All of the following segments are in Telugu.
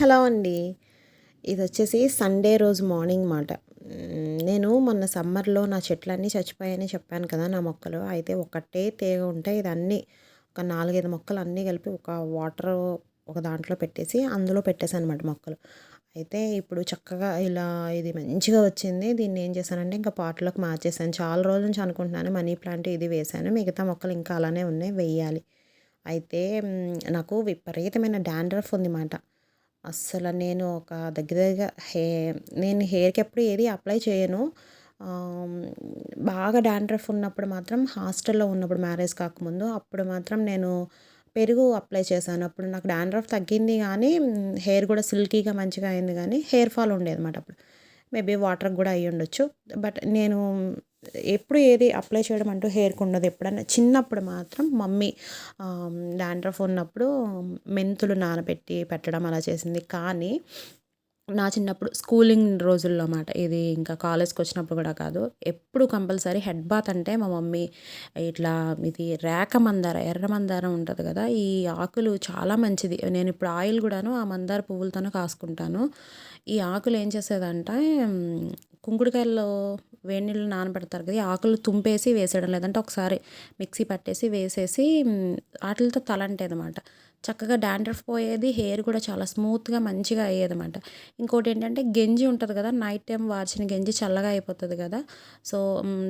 హలో అండి. ఇది వచ్చేసి సండే రోజు మార్నింగ్ మాట. నేను మొన్న సమ్మర్లో నా చెట్లన్నీ చచ్చిపోయాయని చెప్పాను కదా నా మొక్కలు. అయితే ఒకటే తీగ ఉంటే ఇది అన్నీ ఒక నాలుగైదు మొక్కలు అన్నీ కలిపి ఒక వాటర్ ఒక దాంట్లో పెట్టేసి అందులో పెట్టేశాను అనమాట మొక్కలు. అయితే ఇప్పుడు చక్కగా ఇలా ఇది మంచిగా వచ్చింది. దీన్ని ఏం చేశానంటే ఇంకా పాటలోకి మార్చేసాను చాలా రోజుల నుంచి అనుకుంటున్నాను మనీ ప్లాంట్ ఇది వేసాను మిగతా మొక్కలు ఇంకా అలానే ఉన్నాయి వెయ్యాలి అయితే నాకు విపరీతమైన డాండ్రఫ్ ఉంది మాట అస్సలు నేను ఒక దగ్గర దగ్గర హే నేను హెయిర్కి ఎప్పుడు ఏది అప్లై చేయను. బాగా డాండ్రఫ్ ఉన్నప్పుడు మాత్రం హాస్టల్లో ఉన్నప్పుడు మ్యారేజ్ కాకముందు అప్పుడు మాత్రం నేను పెరుగు అప్లై చేశాను. అప్పుడు నాకు డాండ్రఫ్ తగ్గింది కానీ హెయిర్ కూడా సిల్కీగా మంచిగా అయింది కానీ హెయిర్ ఫాల్ ఉండేది అనమాట అప్పుడు. మేబీ వాటర్ కూడా అయ్యి ఉండొచ్చు బట్ నేను ఎప్పుడు ఏది అప్లై చేయడం అంటూ హెయిర్కి ఉండదు ఎప్పుడన్నా చిన్నప్పుడు మాత్రం మమ్మీ డాండ్రఫ్ ఉన్నప్పుడు మెంతులు నానబెట్టి పెట్టడం అలా చేసింది. కానీ నా చిన్నప్పుడు స్కూలింగ్ రోజుల్లో అన్నమాట. ఇది ఇంకా కాలేజ్కి వచ్చినప్పుడు కూడా కాదు. ఎప్పుడు కంపల్సరీ హెడ్ బాత్ అంటే మా మమ్మీ ఇట్లా ఇది రేఖ మందార ఎర్ర మందారం ఉంటుంది కదా ఈ ఆకులు చాలా మంచిది. నేను ఇప్పుడు ఆయిల్ కూడాను ఆ మందార పువ్వులతోనే కాసుకుంటాను. ఈ ఆకులు ఏం చేసేదంటే కుంకుడుకాయల్లో వేడి నీళ్ళు నానబెడతారు కదా ఆకులు తుంపేసి వేసేయడం లేదంటే ఒకసారి మిక్సీ పట్టేసి వేసేసి వాటితో తల అనమాట చక్కగా డాండ్రఫ్ పోయేది హెయిర్ కూడా చాలా స్మూత్గా మంచిగా అయ్యేది అనమాట ఇంకోటి ఏంటంటే గెంజి ఉంటుంది కదా నైట్ టైం వార్చిన గెంజి చల్లగా అయిపోతుంది కదా సో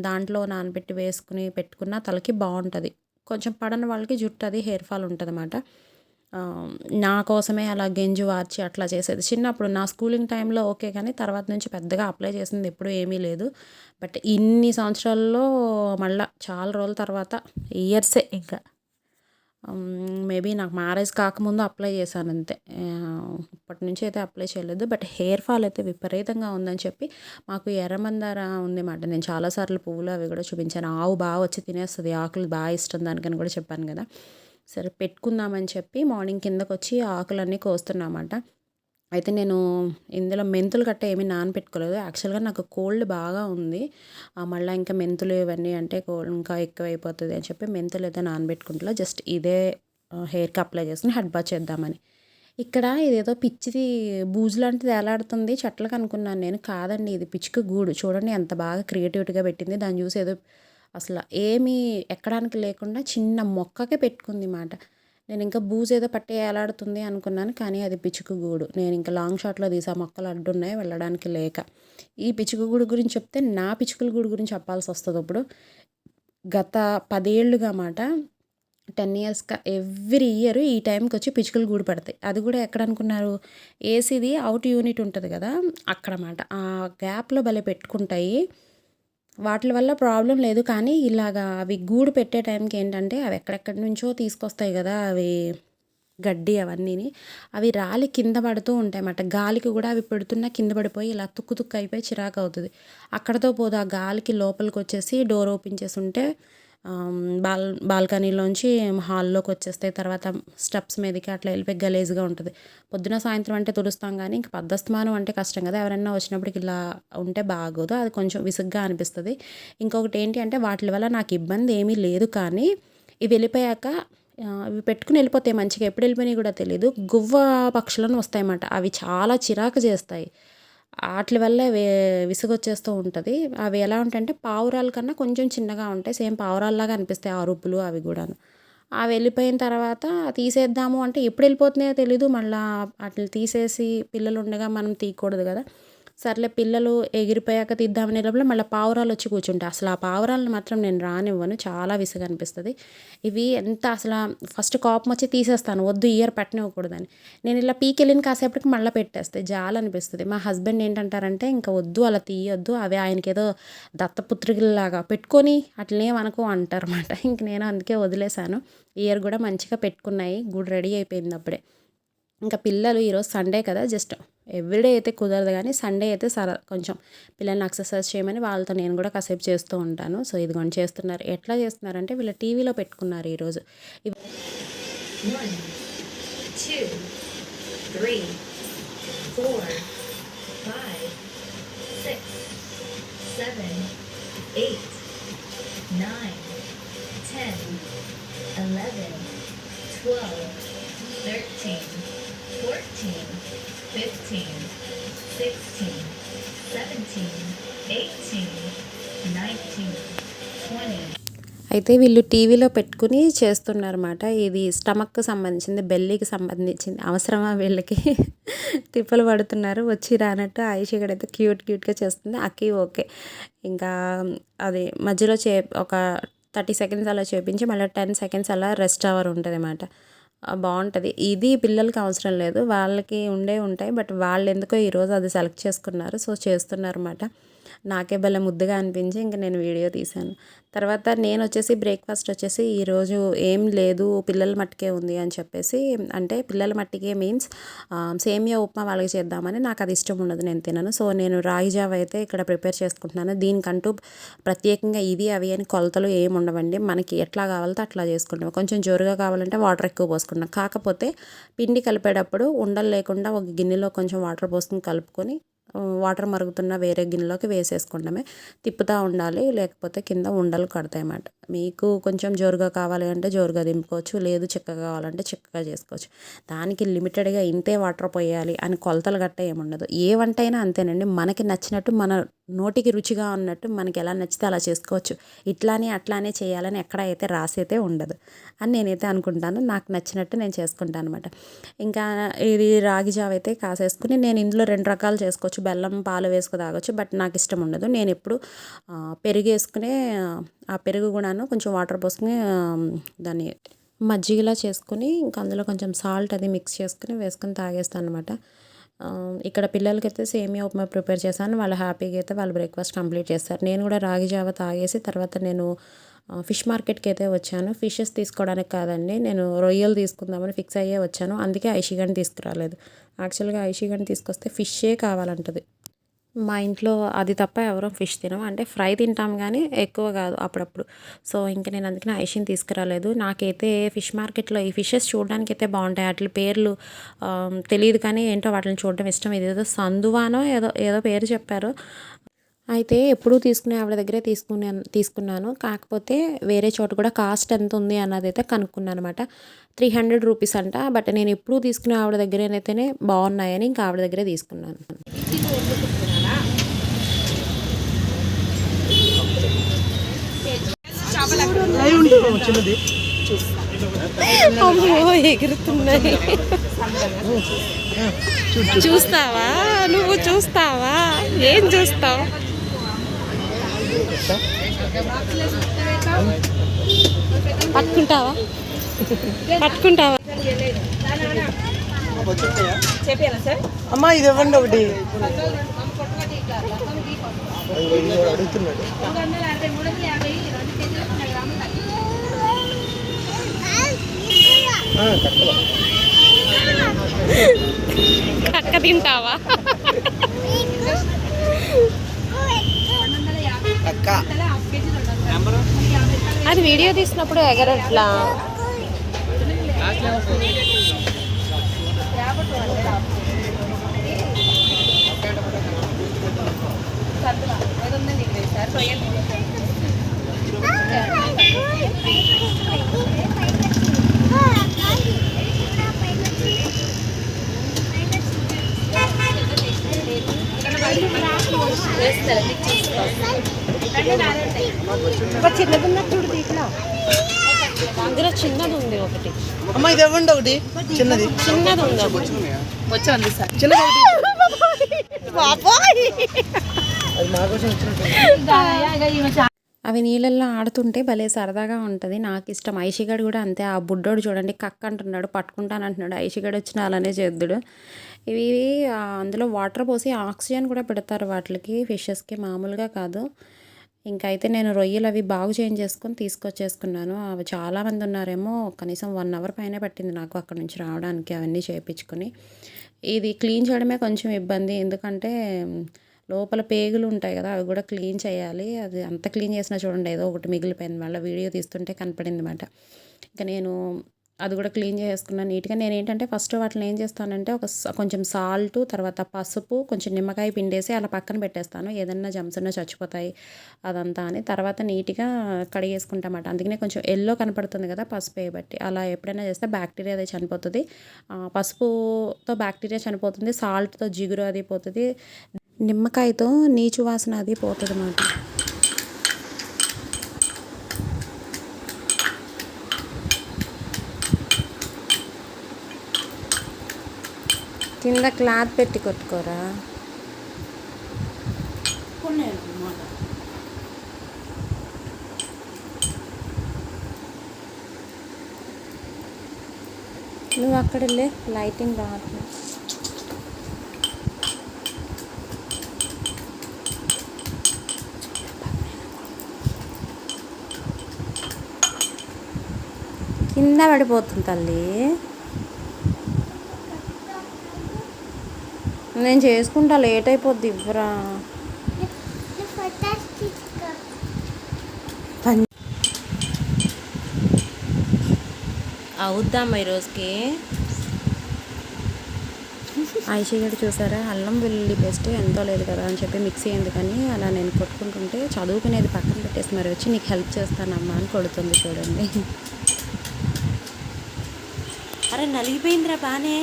దాంట్లో నానబెట్టి వేసుకుని పెట్టుకున్న తలకి బాగుంటుంది. కొంచెం పడని వాళ్ళకి జుట్టు అది హెయిర్ ఫాల్ ఉంటుంది అన్నమాట నా కోసమే అలా గెంజు వార్చి అట్లా చేసేది. చిన్నప్పుడు నా స్కూలింగ్ టైంలో ఓకే కానీ తర్వాత నుంచి పెద్దగా అప్లై చేసింది ఎప్పుడూ ఏమీ లేదు. బట్ ఇన్ని సంవత్సరాల్లో మళ్ళీ చాలా రోజుల తర్వాత ఇయర్సే ఇంకా. మేబీ నాకు మ్యారేజ్ కాకముందు అప్లై చేశాను అంతే. ఇప్పటి నుంచి అయితే అప్లై చేయలేదు. బట్ హెయిర్ ఫాల్ అయితే విపరీతంగా ఉందని చెప్పి మాకు ఎర్రమందార ఉంది మాట నేను చాలాసార్లు పువ్వులు అవి కూడా చూపించాను. ఆవు బాగా వచ్చి తినేస్తుంది. ఆకులు బాగా ఇష్టం దానికని కూడా చెప్పాను కదా. సరే పెట్టుకుందామని చెప్పి మార్నింగ్ కిందకు వచ్చి ఆకులన్నీ కోస్తున్నామాట. అయితే నేను ఇందులో మెంతులు గట్ట ఏమీ నానపెట్టుకోలేదు. యాక్చువల్గా నాకు కోల్డ్ బాగా ఉంది. మళ్ళీ ఇంకా మెంతులు ఇవన్నీ అంటే కోల్డ్ ఇంకా ఎక్కువ అయిపోతుంది అని చెప్పి మెంతులు అయితే నానబెట్టుకుంటున్నా. జస్ట్ ఇదే హెయిర్కి అప్లై చేసుకుని హెడ్ బాత్ చేద్దామని. ఇక్కడ ఇదేదో పిచ్చిది బూజు లాంటిది ఎలాడుతుంది చెట్లకు అనుకున్నాను నేను. కాదండి ఇది పిచ్చుక గూడు. చూడండి ఎంత బాగా క్రియేటివిటీగా పెట్టింది. దాన్ని చూసి ఏదో అసలు ఏమీ ఎక్కడానికి లేకుండా చిన్న మొక్కకే పెట్టుకుంది మాట. నేను ఇంకా బూజు ఏదో పట్టి ఏలాడుతుంది అనుకున్నాను కానీ అది పిచ్చుకు గూడు. నేను ఇంకా లాంగ్ షాట్లో తీసా మొక్కలు అడ్డున్నాయి వెళ్ళడానికి లేక. ఈ పిచ్చుకుగూడు గురించి చెప్తే నా పిచ్చుకల గూడు గురించి చెప్పాల్సి వస్తుంది ఇప్పుడు గత పదేళ్ళుగా మాట టెన్ ఇయర్స్గా ఎవ్రీ ఇయర్ ఈ టైంకి వచ్చి పిచ్చుకలు గూడు పడతాయి. అది కూడా ఎక్కడ అనుకున్నారు ఏసీది అవుట్ యూనిట్ ఉంటుంది కదా అక్కడ అన్నమాట ఆ గ్యాప్లో భలే పెట్టుకుంటాయి. వాటి వల్ల ప్రాబ్లం లేదు. కానీ ఇలాగా అవి గూడు పెట్టే టైంకి ఏంటంటే అవి ఎక్కడెక్కడి నుంచో తీసుకొస్తాయి కదా అవి గడ్డి అవన్నీని. అవి రాలి కింద పడుతూ ఉంటాయి అన్నమాట. గాలికి కూడా అవి పెడుతున్నా కింద పడిపోయి ఇలా తుక్కు తుక్కు అయిపోయి చిరాకు అవుతుంది. అక్కడతో పోదు ఆ గాలికి లోపలికి వచ్చేసి డోర్ ఓపెన్ చేసి ఉంటే బాల్ బాల్కనీలోంచి హాల్లోకి వచ్చేస్తాయి తర్వాత స్టెప్స్ మీదకి అట్లా వెళ్ళిపోయి గలేజ్గా ఉంటుంది. పొద్దున సాయంత్రం అంటే తుడుస్తాం కానీ ఇంక పద్దస్తమానం అంటే కష్టం కదా. ఎవరైనా వచ్చినప్పటికి ఇలా ఉంటే బాగోదు. అది కొంచెం విసుగ్గా అనిపిస్తుంది. ఇంకొకటి ఏంటి అంటే వాటి వల్ల నాకు ఇబ్బంది ఏమీ లేదు కానీ ఇవి వెళ్ళిపోయాక ఇవి పెట్టుకుని వెళ్ళిపోతాయి. మంచిగా ఎప్పుడు వెళ్ళిపోయినాయి కూడా తెలియదు గువ్వ పక్షులను వస్తాయన్నమాట. అవి చాలా చిరాకు చేస్తాయి. వాటి వల్ల విసుగొచ్చేస్తూ ఉంటుంది. అవి ఎలా ఉంటాయంటే పావురాల కన్నా కొంచెం చిన్నగా ఉంటాయి. సేమ్ పావురాల్లాగా అనిపిస్తాయి ఆ రుబ్బులు అవి కూడాను. అవి వెళ్ళిపోయిన తర్వాత తీసేద్దాము అంటే ఎప్పుడు వెళ్ళిపోతున్నాయో తెలీదు. మళ్ళీ వాటిని తీసేసి పిల్లలు ఉండగా మనం తీయకూడదు కదా. సర్లే పిల్లలు ఎగిరిపోయాక తీద్దామనే లోపల మళ్ళీ పావురాలు వచ్చి కూర్చుంటాయి అసలు ఆ పావురాలను మాత్రం నేను రానివ్వను. చాలా విసుగు అనిపిస్తుంది ఇవి ఎంత అసలు ఫస్ట్ కోపం వచ్చి తీసేస్తాను. వద్దు ఇయర్ పెట్టనివ్వకూడదని. నేను ఇలా పీకెళ్ళిన కాసేపటికి మళ్ళీ పెట్టేస్తాయి జాలు అనిపిస్తుంది మా హస్బెండ్ ఏంటంటారంటే ఇంకా వద్దు అలా తీయొద్దు. అవి ఆయనకి ఏదో దత్తపుత్రికలాగా పెట్టుకొని అట్లనేమనుకో అంటారన్నమాట. ఇంక నేను అందుకే వదిలేశాను. ఇయర్ కూడా మంచిగా పెట్టుకున్నాయి. గుడి రెడీ అయిపోయింది అప్పుడే. ఇంకా పిల్లలు ఈరోజు సండే కదా జస్ట్ ఎవ్రీడే అయితే కుదరదు కానీ సండే అయితే సర కొంచెం పిల్లల్ని ఎక్సర్సైజ్ చేయమని వాళ్ళతో నేను కూడా కాసేపు చేస్తూ ఉంటాను. సో ఇదిగోండి చేస్తున్నారు. ఎట్లా చేస్తున్నారంటే వీళ్ళు టీవీలో పెట్టుకున్నారు ఈరోజు. eleven, twelve, thirteen, fourteen, 15, 16, 17, 18, 19, 20. అయితే వీళ్ళు టీవీలో పెట్టుకుని చేస్తున్నారన్నమాట ఇది స్టమక్కి సంబంధించింది బెల్లీకి సంబంధించింది అవసరమా వీళ్ళకి తిప్పలు పడుతున్నారు వచ్చి రానట్టు ఐషి అయితే క్యూట్ క్యూట్గా చేస్తుంది అక్కి ఓకే ఇంకా అది మధ్యలో చే ఒక థర్టీ సెకండ్స్ అలా చేపించి మళ్ళీ టెన్ సెకండ్స్ అలా రెస్ట్ అవర్ ఉంటుంది అన్నమాట బాగుంటుంది ఇది పిల్లలకి అవసరం లేదు. వాళ్ళకి ఉండే ఉంటాయి. బట్ వాళ్ళు ఎందుకో ఈరోజు అది సెలెక్ట్ చేసుకున్నారు. సో చేస్తున్నారు అన్నమాట నాకే భలే ముద్దుగా అనిపించి ఇంక నేను వీడియో తీశాను. తర్వాత నేను వచ్చేసి బ్రేక్ఫాస్ట్ వచ్చేసి ఈరోజు ఏం లేదు పిల్లల మట్టుకే ఉంది అని చెప్పేసి అంటే పిల్లల మట్టికే మీన్స్ సేమియా ఉప్మా వాళ్ళకి చేద్దామని నాకు అది ఇష్టం ఉండదు నేను తినను. సో నేను రాగి జావ అయితే ఇక్కడ ప్రిపేర్ చేసుకుంటున్నాను. దీనికంటూ ప్రత్యేకంగా ఇది అవి అని కొలతలు ఏమి ఉండవండి. మనకి ఎట్లా కావాలంటే అట్లా చేసుకుంటాం. కొంచెం జోరుగా కావాలంటే వాటర్ ఎక్కువ పోసుకుంటాం కాకపోతే పిండి కలిపేటప్పుడు ఉండలు లేకుండా ఒక గిన్నెలో కొంచెం వాటర్ పోసుకుని కలుపుకొని వాటర్ మరుగుతున్న వేరే గిన్నెలోకి వేసేసుకోవడమే తిప్పుతూ ఉండాలి లేకపోతే కింద ఉండలు కడతాయి అన్నమాట. మీకు కొంచెం జోరుగా కావాలి అంటే జోరుగా దింపుకోవచ్చు లేదు చిక్కగా కావాలంటే చిక్కగా చేసుకోవచ్చు. దానికి లిమిటెడ్గా ఇంతే వాటర్ పోయాలి అని కొలతలు గట్ట ఏముండదు ఏ వంట అయినా అంతేనండి. మనకి నచ్చినట్టు మన నోటికి రుచిగా ఉన్నట్టు మనకి ఎలా నచ్చితే అలా చేసుకోవచ్చు. ఇట్లానే అట్లానే చేయాలని ఎక్కడ అయితే రాసైతే ఉండదు. అని నేనైతే అనుకుంటాను. నాకు నచ్చినట్టు నేను చేసుకుంటాను అనమాట ఇంకా ఇది రాగి జావ అయితే కాసేసుకుని నేను ఇందులో రెండు రకాలు చేసుకోవచ్చు. బెల్లం పాలు వేసుకు తాగొచ్చు. బట్ నాకు ఇష్టం ఉండదు. నేను ఎప్పుడు పెరుగు వేసుకునే ఆ పెరుగు కూడాను కొంచెం వాటర్ పోసుకుని దాన్ని మజ్జిగలా చేసుకుని ఇంకా అందులో కొంచెం సాల్ట్ అది మిక్స్ చేసుకుని వేసుకుని తాగేస్తాను అనమాట ఇక్కడ పిల్లలకైతే సేమియా ఉప్మా ప్రిపేర్ చేశాను. వాళ్ళు హ్యాపీగా అయితే వాళ్ళు బ్రేక్ఫాస్ట్ కంప్లీట్ చేస్తారు. నేను కూడా రాగి జావ తాగేసి తర్వాత నేను ఫిష్ మార్కెట్కి అయితే వచ్చాను. ఫిషెస్ తీసుకోవడానికి కాదండి నేను రొయ్యలు తీసుకుందామని ఫిక్స్ అయ్యే వచ్చాను. అందుకే ఐషిగాని తీసుకురాలేదు. యాక్చువల్గా ఐషిగాని తీసుకొస్తే ఫిషే కావాలంటది. మా ఇంట్లో అది తప్ప ఎవరో ఫిష్ తినం అంటే ఫ్రై తింటాం కానీ ఎక్కువ కాదు అప్పుడప్పుడు. సో ఇంకా నేను అందుకని ఐషిని తీసుకురాలేదు. నాకైతే ఫిష్ మార్కెట్లో ఈ ఫిషెస్ చూడడానికి అయితే బాగుంటాయి. వాటి పేర్లు తెలియదు కానీ ఏంటో వాటిని చూడడం ఇష్టం. ఇది ఏదో సందువానో ఏదో ఏదో పేరు చెప్పారు. అయితే ఎప్పుడూ తీసుకునే ఆవిడ దగ్గరే తీసుకునే తీసుకున్నాను. కాకపోతే వేరే చోట కూడా కాస్ట్ ఎంత ఉంది అన్నది అయితే కనుక్కున్నాను అనమాట త్రీ హండ్రెడ్ రూపీస్ అంట. బట్ నేను ఎప్పుడూ తీసుకునే ఆవిడ దగ్గరనైతేనే బాగున్నాయని ఇంకా ఆవిడ దగ్గరే తీసుకున్నాను. చిన్నది అమ్మో ఎగురుతున్నాయి చూస్తావా? నువ్వు చూస్తావా? ఏం చూస్తావు? పట్టుకుంటావా? పట్టుకుంటావా? అమ్మా ఇది ఇవ్వండి ఒకటి. అడుగుతున్నాడు. కక్క తింటావా? అది వీడియో తీసినప్పుడు ఎగరట్లా? చిన్నది ఇట్లా అందులో చిన్నది ఉంది ఒకటి. అమ్మా ఇది ఇవ్వండి ఒకటి. చిన్నది. చిన్నది ఉంది ఒకటి చిన్నది ఒకటి. అది మా కోసం వచ్చినట్టు అవి నీళ్ళల్లో ఆడుతుంటే భలే సరదాగా ఉంటుంది. నాకు ఇష్టం ఐషిగాడు కూడా అంతే. ఆ బుడ్డోడు చూడండి కక్క అంటున్నాడు పట్టుకుంటాను అంటున్నాడు. ఐషిగాడు వచ్చిన అలానే చేద్దుడు. ఇవి అందులో వాటర్ పోసి ఆక్సిజన్ కూడా పెడతారు వాటికి ఫిషెస్కి మామూలుగా కాదు. ఇంకైతే అయితే నేను రొయ్యలు అవి బాగు చేంజ్ చేసుకొని తీసుకొచ్చేసుకున్నాను. అవి చాలామంది ఉన్నారేమో కనీసం వన్ అవర్ పైన పట్టింది నాకు అక్కడ నుంచి రావడానికి అవన్నీ చేయించుకొని ఇది క్లీన్ చేయడమే కొంచెం ఇబ్బంది. ఎందుకంటే లోపల పేగులు ఉంటాయి కదా అవి కూడా క్లీన్ చేయాలి. అది అంత క్లీన్ చేసినా చూడండి ఏదో ఒకటి మిగిలిపోయింది. మళ్ళీ వీడియో తీస్తుంటే కనపడింది అనమాట ఇంకా నేను అది కూడా క్లీన్ చేసుకున్నాను నీట్గా. నేను ఏంటంటే ఫస్ట్ వాటిని ఏం చేస్తానంటే ఒక కొంచెం సాల్ట్ తర్వాత పసుపు కొంచెం నిమ్మకాయ పిండేసి అలా పక్కన పెట్టేస్తాను. ఏదన్నా జమ్స్ చచ్చిపోతాయి అదంతా అని. తర్వాత నీట్గా కడిగేసుకుంటామాట అందుకనే కొంచెం ఎల్లో కనపడుతుంది కదా పసుపు వేయబట్టి అలా ఎప్పుడైనా చేస్తే బ్యాక్టీరియా అది చనిపోతుంది. పసుపుతో బ్యాక్టీరియా చనిపోతుంది సాల్ట్తో జిగురు అది పోతుంది. నిమ్మకాయతో నీచు వాసన అది పోతుంది అన్నమాట కింద క్లాత్ పెట్టి కొట్టుకోరా. నువ్వు అక్కడ వెళ్ళే లైటింగ్ రావట్లేదు. కింద పడిపోతుంది తల్లి. నేను చేసుకుంటా లేట్ అయిపోద్ది ఇవ్వరా. అవుద్దామా ఈరోజుకి. ఐషి గడి చూసారా అల్లం వెల్లుల్లి పేస్ట్ ఎంతో లేదు కదా అని చెప్పి మిక్సీ ఎందుకని అలా నేను కొట్టుకుంటుంటే చదువుకునేది పక్కన పెట్టేసి మరి వచ్చి నీకు హెల్ప్ చేస్తానమ్మా అని కొడుతుంది చూడండి. అరే నలిగిపోయిందిరా బానే.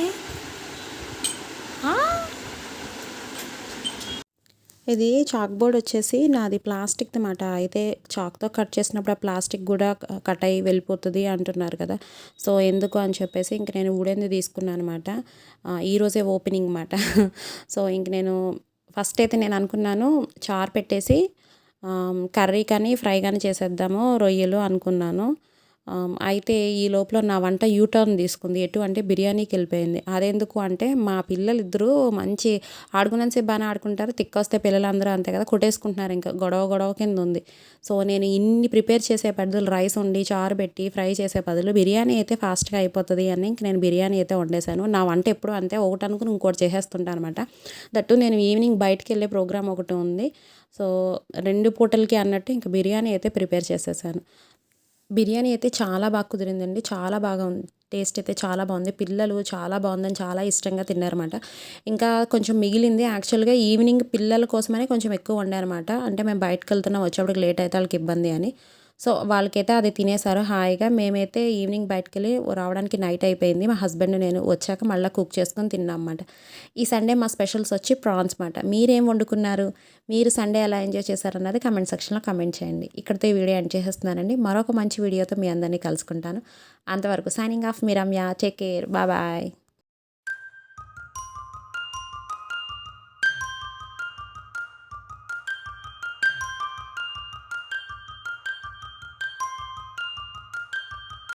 ఇది చాక్ బోర్డ్ వచ్చేసి నాది ప్లాస్టిక్ అనమాట అయితే చాక్తో కట్ చేసినప్పుడు ఆ ప్లాస్టిక్ కూడా కట్ అయ్యి వెళ్ళిపోతుంది అంటున్నారు కదా. సో ఎందుకు అని చెప్పేసి ఇంక నేను వుడెన్ది తీసుకున్నాను అనమాట ఈరోజే ఓపెనింగ్ అనమాట సో ఇంక నేను ఫస్ట్ అయితే నేను అనుకున్నాను చార్ పెట్టేసి కర్రీ కానీ ఫ్రై కానీ చేసేద్దాము రొయ్యలు అనుకున్నాను. అయితే ఈ లోపల నా వంట యూటర్న్ తీసుకుంది. ఎటు అంటే బిర్యానీకి వెళ్ళిపోయింది. అదెందుకు అంటే మా పిల్లలు ఇద్దరు మంచి ఆడుకున్నంతసేపు బాగానే ఆడుకుంటారు. తిక్కొస్తే పిల్లలందరూ అంతే కదా కొట్టేసుకుంటున్నారు ఇంకా. గొడవ గొడవ కింద ఉంది. సో నేను ఇన్ని ప్రిపేర్ చేసే బదులు రైస్ వండి చారు పెట్టి ఫ్రై చేసే బదులు బిర్యానీ అయితే ఫాస్ట్గా అయిపోతుంది అని ఇంక నేను బిర్యానీ అయితే వండేసాను నా వంట ఎప్పుడు అంతే ఒకటి అనుకుని ఇంకోటి చేసేస్తుంటాను అనమాట దట్టు నేను ఈవినింగ్ బయటకు వెళ్ళే ప్రోగ్రామ్ ఒకటి ఉంది. సో రెండు పూటలకి అన్నట్టు ఇంకా బిర్యానీ అయితే ప్రిపేర్ చేసేసాను. బిర్యానీ అయితే చాలా బాగా కుదిరిందండి. చాలా బాగా ఉంది టేస్ట్ అయితే చాలా బాగుంది. పిల్లలు చాలా బాగుందని చాలా ఇష్టంగా తిన్నారన్నమాట. ఇంకా కొంచెం మిగిలింది యాక్చువల్గా ఈవినింగ్ పిల్లల కోసమని కొంచెం ఎక్కువ వండారన్నమాట. అంటే మేము బయటకు వెళ్తున్నాం వచ్చేప్పటికి లేట్ అయితే వాళ్ళకి ఇబ్బంది అని. సో వాళ్ళకైతే అది తినేసారు హాయిగా. మేమైతే ఈవినింగ్ బయటకు వెళ్ళి రావడానికి నైట్ అయిపోయింది. మా హస్బెండ్ నేను వచ్చాక మళ్ళీ కుక్ చేసుకొని తిన్నామన్నమాట ఈ సండే మా స్పెషల్స్ వచ్చి ప్రాన్స్ మాట మీరేం వండుకున్నారు? మీరు సండే ఎలా ఎంజాయ్ చేశారన్నది కమెంట్ సెక్షన్లో కమెంట్ చేయండి. ఇక్కడితో ఈ వీడియో ఎండ్ చేసేస్తున్నానండి. మరొక మంచి వీడియోతో మీ అందరినీ కలుసుకుంటాను. అంతవరకు సైనింగ్ ఆఫ్ మీ రమ్య. Take care. బాయ్.